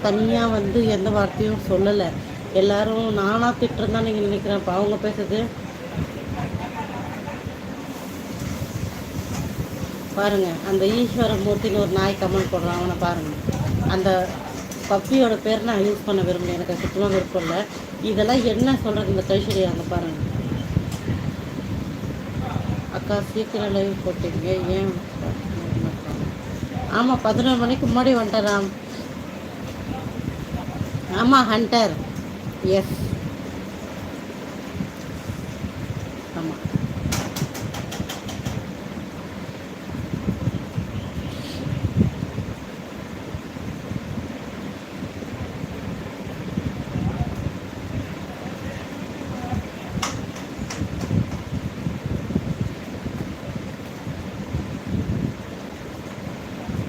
நான் தனியாக வந்து எந்த வார்த்தையும் சொல்லலை. எல்லாரும் நானாக திட்டம் தான் நீங்கள் நினைக்கிறேன். இப்போ அவங்க பேசுறது? பாருங்க அந்த ஈஸ்வர மூர்த்தின்னு ஒரு நாய் கமெண்ட் போடுறான். அவனை பாருங்க. அந்த பப்பியோட பேர் நான் யூஸ் பண்ண விரும்பல. எனக்கு சுத்தமாக விருப்பம் இல்லை. இதெல்லாம் என்ன சொல்கிறது இந்த கைஷரி அங்கே பாருங்க. அக்கா சீக்கிரம் லைவ் போட்டீங்க. ஏன்? ஆமாம் பதினொரு மணிக்கு முன்னாடி வந்துட்டாராம் ஆமாம் ஹண்டர் எஸ் ஆமாம்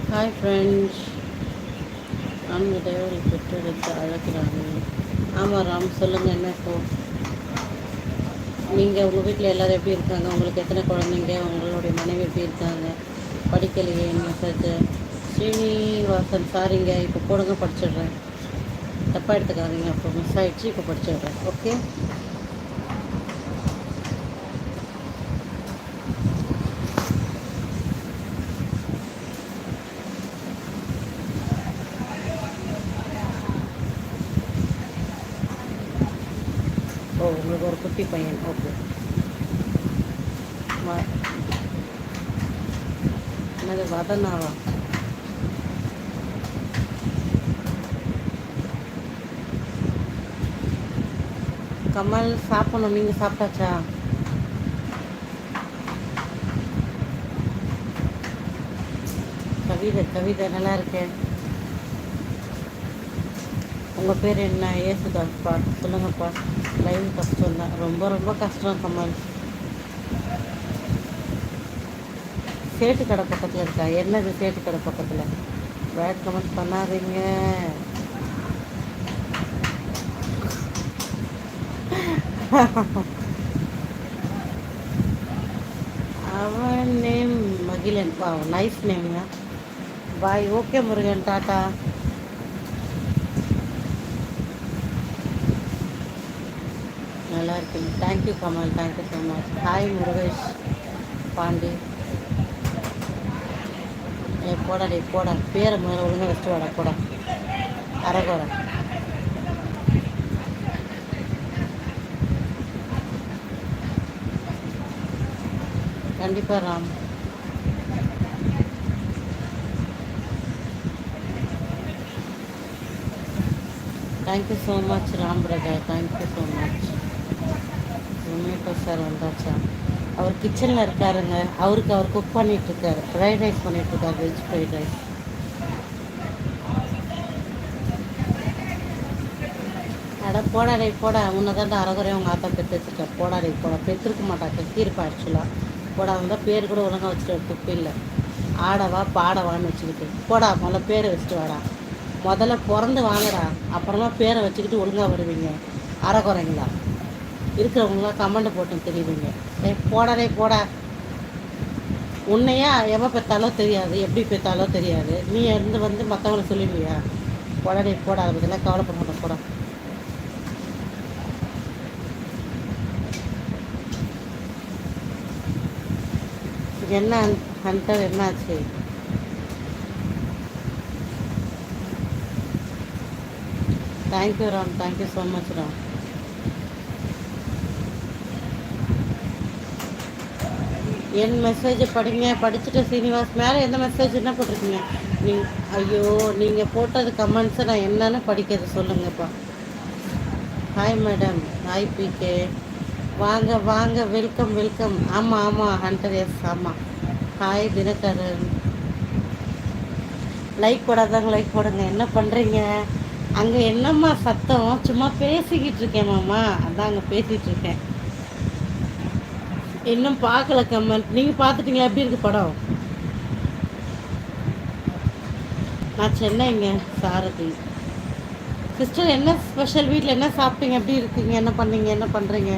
ஹாய் ஃப்ரெண்ட்ஸ் அவங்க தேவரை பெற்றெடுத்து அழைக்கிறாங்க ஆமாம் ராம் சொல்லுங்கள் என்ன இப்போ? நீங்கள் உங்கள் வீட்டில் எல்லோரும் எப்படி இருக்காங்க? உங்களுக்கு எத்தனை குழந்தைங்க? உங்களுடைய மனைவி எப்படி இருக்காங்க? படிக்கலையே மெசேஜ் ஸ்ரீனிவாசன் சாரிங்க இப்போ போடுங்க படிச்சிடுறேன். தப்பாக எடுத்துக்காதீங்க அப்போ மிஸ் ஆகிடுச்சு இப்போ படிச்சிடுறேன். ஓகே உங்களுக்கு ஒரு குட்டி பையன். ஓகே. என்னது வதனாவா? கமல் சாப்பிடணும். நீங்கள் சாப்பிட்டாச்சா? கவிதை கவிதை நல்லா இருக்கேன் உங்கள் பேர் என்ன? ஏசுதாஸ்ப்பா சொல்லுங்கப்பா. லைன் கஷ்டம் தான். ரொம்ப ரொம்ப கஷ்டம் கமல் சேட்டு கடை பக்கத்தில் இருக்கா? என்னது சேட்டு கடை பக்கத்தில்? பேட் கமெண்ட் பண்ணாதீங்க. அவன் நேம் மகிழன். பா நைஸ் நேம்ங்க பாய் ஓகே முருகன். டாட்டா நல்லா இருக்குங்க thank you Kamal thank you so much hi Murugesh Pandi ஏ போடா டே போடா. பேரை முதல்ல ஒழுங்காக வச்சுட்டு வாடா போடா. அரகோடா கண்டிப்பாக Ram. Thank you so much Ram brother thank you so much Zomato sir வந்தாச்சா? அவர் கிச்சனில் இருக்காருங்க. அவருக்கு அவர் குக் பண்ணிகிட்ருக்காரு ஃப்ரைட் ரைஸ் பண்ணிகிட்ருக்காரு வெஜ் ஃப்ரைட் ரைஸ் அட போடாடே போடா. உன்னை தான் அறகுறையும் உங்கள் ஆத்தா பெற்று வச்சுருக்கேன் போடாடே போடா. பெற்றிருக்க மாட்டா. கத்திருப்பா ஆக்சுவலாக போடா வந்தால் பேர் கூட ஒழுங்காக வச்சுட்டு துப்பு இல்லை. ஆடவா பாடவான்னு வச்சுக்கிட்டு. போடா முதல்ல பேரை வச்சுட்டு வாடா. முதல்ல பிறந்து வாங்கடா. அப்புறமா பேரை வச்சுக்கிட்டு ஒழுங்காக வருவீங்க. அறகுறைங்களா? இருக்கிறவங்களாம் கமெண்ட் போட்டு தெரியுதுங்க. ஏ போடா. உன்னையா எவ பெற்றாலோ தெரியாது எப்படி பெற்றாலோ தெரியாது. நீ இருந்து வந்து மற்றவங்களை சொல்லிடுவியா போடாடே போட அதை பற்றிலாம் கவலைப்பட மாட்டோம் போடா. என்ன ஹண்டர் என்னாச்சு thank you Ram thank you so much Ram என் மெசேஜை படிங்க. படிச்சுட்டு சீனிவாஸ் மேலே எந்த மெசேஜ் என்ன போட்டிருக்கீங்க? நீ ஐயோ நீங்கள் போட்டது கமெண்ட்ஸை நான் என்னென்னு படிக்கிறது சொல்லுங்கப்பா. ஹாய் மேடம் ஹாய் பிகே வாங்க வாங்க. வெல்கம் வெல்கம் ஆமாம் ஆமாம் ஹண்டர் எஸ் ஆமாம் ஹாய் தினகரன். லைக் போடாதாங்க லைக் போடுங்க. என்ன பண்ணுறீங்க அங்கே என்னம்மா சத்தம்? சும்மா பேசிக்கிட்டு இருக்கேன் மாமா. அதான் அங்கே பேசிகிட்டு இருக்கேன். இன்னும் பார்க்கல கமெண்ட் நீங்கள் பார்த்துட்டீங்களா? எப்படி இருக்கு படம்? நான் சென்னைங்க சாரதி. சிஸ்டர் என்ன ஸ்பெஷல் வீட்டில் என்ன சாப்பிட்டீங்க? எப்படி இருக்கீங்க? என்ன பண்ணீங்க? என்ன பண்ணுறீங்க